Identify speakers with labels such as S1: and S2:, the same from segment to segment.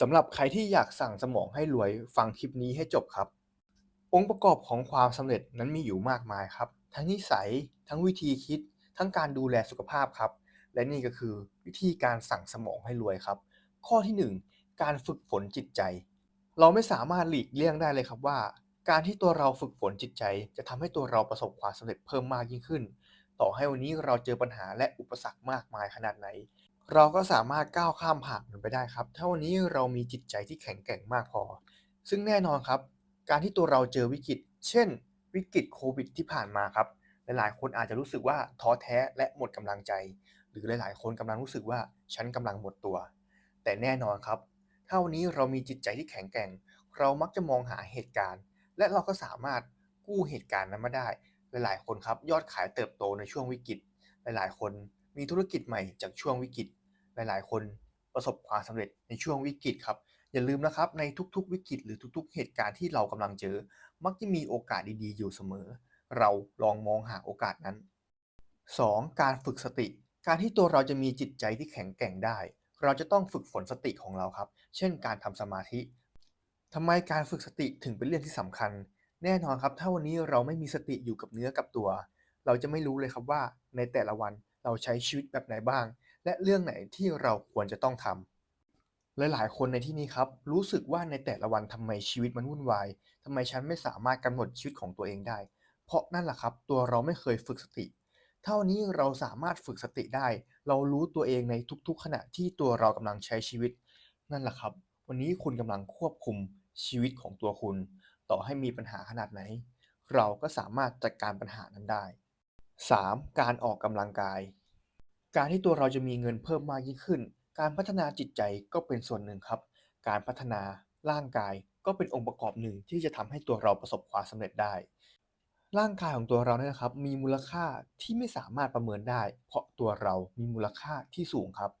S1: สำหรับใครที่อยากสั่งสมองให้รวยฟังคลิปนี้ให้จบครับ องค์ประกอบของความสำเร็จนั้นมีอยู่มากมายครับ ทั้งนิสัย ทั้งวิธีคิด ทั้งการดูแลสุขภาพครับ และนี่ก็คือวิธีการสั่งสมองให้รวยครับ ข้อที่หนึ่งการฝึกฝนจิตใจ เราไม่สามารถหลีกเลี่ยงได้เลยครับว่า การที่ตัวเราฝึกฝนจิตใจ จะทำให้ตัวเราประสบความสำเร็จเพิ่มมากยิ่งขึ้น ต่อให้วันนี้เราเจอปัญหาและอุปสรรคมากมายขนาดไหน เราก็สามารถก้าวข้ามผ่านมันไปได้ครับ ถ้าวันนี้เรามีจิตใจที่แข็งแกร่งมากพอ ซึ่งแน่นอนครับ การที่ตัวเราเจอวิกฤต เช่น วิกฤตโควิดที่ผ่านมาครับ หลายๆ คนอาจจะรู้สึกว่าท้อแท้และหมดกำลังใจ หรือหลาย ๆ คนกำลังรู้สึกว่าฉันกำลังหมดตัว แต่แน่นอนครับ ถ้าวันนี้เรามีจิตใจที่แข็งแกร่ง เรามักจะมองหาเหตุการณ์ และเราก็สามารถกู้เหตุการณ์นั้นมาได้ หลาย ๆ คนครับ ยอดขายเติบโตในช่วงวิกฤต หลาย ๆ คนมีธุรกิจใหม่จากช่วงวิกฤต ลายๆ คนประสบความสำเร็จในช่วงวิกฤตครับ อย่าลืมนะครับในทุกๆ วิกฤตหรือทุกๆ เหตุการณ์ที่เรากำลังเจอ มักจะมีโอกาสดีๆ อยู่เสมอ เราลองมองหาโอกาสนั้น 2. การฝึกสติ การที่ตัวเราจะมีจิตใจที่แข็งแกร่งได้ เราจะต้องฝึกฝนสติของเราครับ เช่น การทำสมาธิทำไมการฝึกสติถึงเป็นเรื่องที่สำคัญ แน่นอนครับ ถ้าวันนี้เราไม่มีสติอยู่กับเนื้อกับตัว เราจะไม่รู้เลยครับว่าในแต่ละวันเราใช้ชีวิตแบบไหนบ้าง และเรื่องไหนที่เราควรจะต้องทำหลายๆ คนในที่นี้ครับ รู้สึกว่าในแต่ละวันทำไมชีวิตมันวุ่นวายทำไมฉันไม่สามารถกำหนดชีวิตของตัวเองได้ เพราะนั่นแหละครับ ตัวเราไม่เคยฝึกสติ เท่านี้เราสามารถฝึกสติได้ เรารู้ตัวเองในทุกๆ ขณะที่ตัวเรากำลังใช้ชีวิต นั่นแหละครับ วันนี้คุณกำลังควบคุมชีวิตของตัวคุณ ต่อให้มีปัญหาขนาดไหน เราก็สามารถจัดการปัญหานั้นได้ 3. การออกกำลังกาย การที่ตัวเราจะมีเงินเพิ่มมากยิ่งขึ้น การพัฒนาจิตใจก็เป็นส่วนหนึ่งครับ การพัฒนาร่างกายก็เป็นองค์ประกอบหนึ่งที่จะทำให้ตัวเราประสบความสำเร็จได้ ร่างกายของตัวเราเนี่ยนะครับมีมูลค่าที่ไม่สามารถประเมินได้ เพราะตัวเรามีมูลค่าที่สูงครับ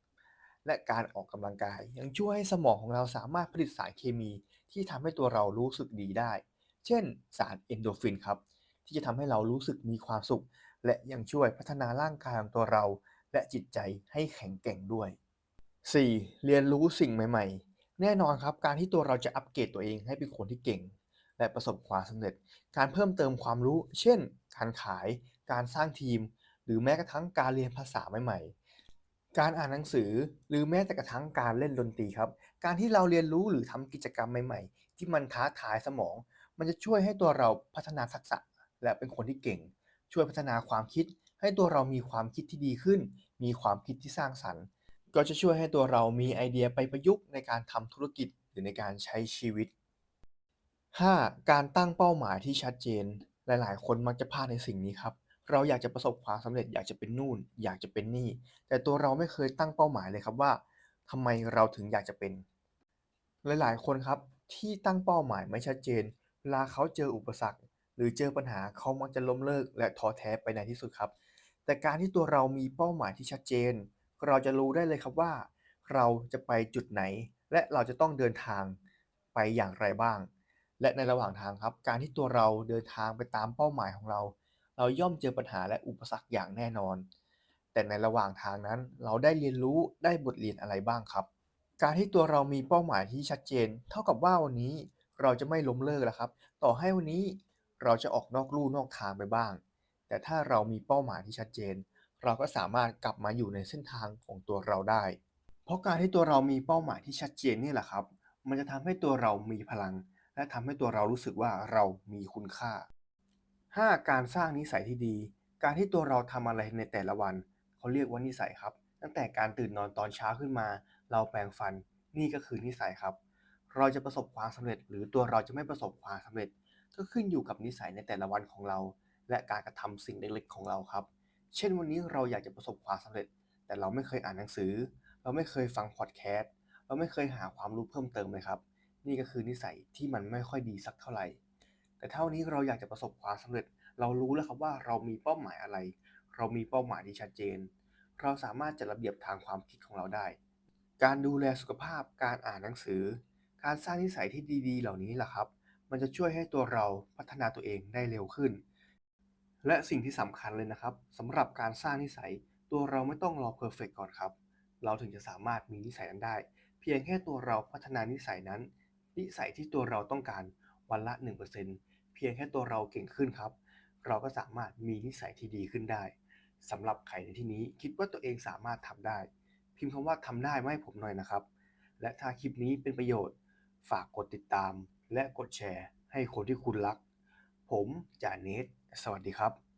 S1: และการออกกำลังกายยังช่วยให้สมองของเราสามารถผลิตสารเคมีที่ทำให้ตัวเรารู้สึกดีได้ เช่น สารเอนโดรฟินครับที่จะทำให้เรารู้สึกมีความสุข และยังช่วยพัฒนาร่างกายของตัวเรา และจิตใจให้แข็งแกร่งด้วย 4. เรียนรู้สิ่งใหม่ ๆ แน่นอนครับ การที่ตัวเราจะอัปเกรดตัวเองให้เป็นคนที่เก่ง และประสบความสำเร็จ การเพิ่มเติมความรู้ เช่น การขาย การสร้างทีม หรือแม้กระทั่งการเรียนภาษาใหม่ ๆ การอ่านหนังสือ หรือแม้แต่กระทั่งการเล่นดนตรีครับ การที่เราเรียนรู้หรือทำกิจกรรมใหม่ ๆ ที่มันท้าทายสมอง มันจะช่วยให้ตัวเราพัฒนาทักษะ และเป็นคนที่เก่ง ช่วยพัฒนาความคิด ให้ตัวเรามีความคิดที่ดีขึ้น มีความคิดที่สร้างสรรค์ ก็จะช่วยให้ตัวเรามีไอเดียไปประยุกต์ในการทำธุรกิจหรือในการใช้ชีวิต 5. การตั้งเป้าหมายที่ชัดเจน หลาย ๆ คนมักจะพลาดในสิ่งนี้ครับ เราอยากจะประสบความสำเร็จอยากจะเป็นนู่น อยากจะเป็นนี่ แต่ตัวเราไม่เคยตั้งเป้าหมายเลยครับว่าทำไมเราถึงอยากจะเป็น หลาย ๆ คนครับที่ตั้งเป้าหมายไม่ชัดเจนเวลาเขาเจออุปสรรค หรือเจอปัญหาเขามักจะล้มเลิกและท้อแท้ไปในที่สุดครับ แต่การที่ตัวเรามีเป้าหมายที่ชัดเจน เราจะรู้ได้เลยครับว่า เราจะไปจุดไหน และเราจะต้องเดินทางไปอย่างไรบ้าง และในระหว่างทางครับ การที่ตัวเราเดินทางไปตามเป้าหมายของเรา เราย่อมเจอปัญหาและอุปสรรคอย่างแน่นอน แต่ในระหว่างทางนั้นเราได้เรียนรู้ได้บทเรียนอะไรบ้างครับ การที่ตัวเรามีเป้าหมายที่ชัดเจน เท่ากับว่าวันนี้เราจะไม่ล้มเลิกแล้วครับ ต่อให้วันนี้ เราจะออกนอกลู่นอกทางไปบ้าง แต่ถ้าเรามีเป้าหมายที่ชัดเจน เราก็สามารถกลับมาอยู่ในเส้นทางของตัวเราได้ เพราะการที่ตัวเรามีเป้าหมายที่ชัดเจนนี่แหละครับ มันจะทำให้ตัวเรามีพลัง และทำให้ตัวเรารู้สึกว่าเรามีคุณค่า 5. การสร้างนิสัยที่ดี การที่ตัวเราทำอะไรในแต่ละวัน เขาเรียกว่านิสัยครับ ตั้งแต่การตื่นนอนตอนเช้าขึ้นมา เราแปรงฟัน นี่ก็คือนิสัยครับ เราจะประสบความสำเร็จ หรือตัวเราจะไม่ประสบความสำเร็จ ก็ขึ้นอยู่กับนิสัยในแต่ละวันของเรา และการกระทำสิ่งเล็กๆของเราครับ เช่นวันนี้เราอยากจะประสบความสำเร็จ แต่เราไม่เคยอ่านหนังสือ เราไม่เคยฟังพอดแคสต์เราไม่เคยหาความรู้เพิ่มเติมเลยครับ นี่ก็คือนิสัยที่มันไม่ค่อยดีสักเท่าไหร่ แต่ถ้านี้เราอยากจะประสบความสำเร็จ เรารู้แล้วครับว่าเรามีเป้าหมายอะไร เรามีเป้าหมายที่ชัดเจน เราสามารถจัดระเบียบทางความคิดของเราได้ การดูแลสุขภาพ การอ่านหนังสือ การสร้างนิสัยที่ดี ๆ เหล่านี้แหละครับ มันจะช่วยให้ตัวเราพัฒนาตัวเองได้เร็วขึ้น และสิ่งที่สำคัญเลยนะครับสำหรับการสร้างนิสัย ตัวเราไม่ต้องรอเพอร์เฟกต์ก่อนครับ เราถึงจะสามารถมีนิสัยนั้นได้ เพียงแค่ตัวเราพัฒนานิสัยนั้น นิสัยที่ตัวเราต้องการวันละ 1%เพียงแค่ตัวเราเก่งขึ้นครับ เราก็สามารถมีนิสัยที่ดีขึ้นได้สำหรับใครในที่นี้คิดว่าตัวเองสามารถทำได้ พิมพ์คำว่าทำได้มาให้ผมหน่อยนะครับ และถ้าคลิปนี้เป็นประโยชน์ ฝากกดติดตาม และกดแชร์ให้คนที่คุณรัก ผมจ่าเนทสวัสดีครับ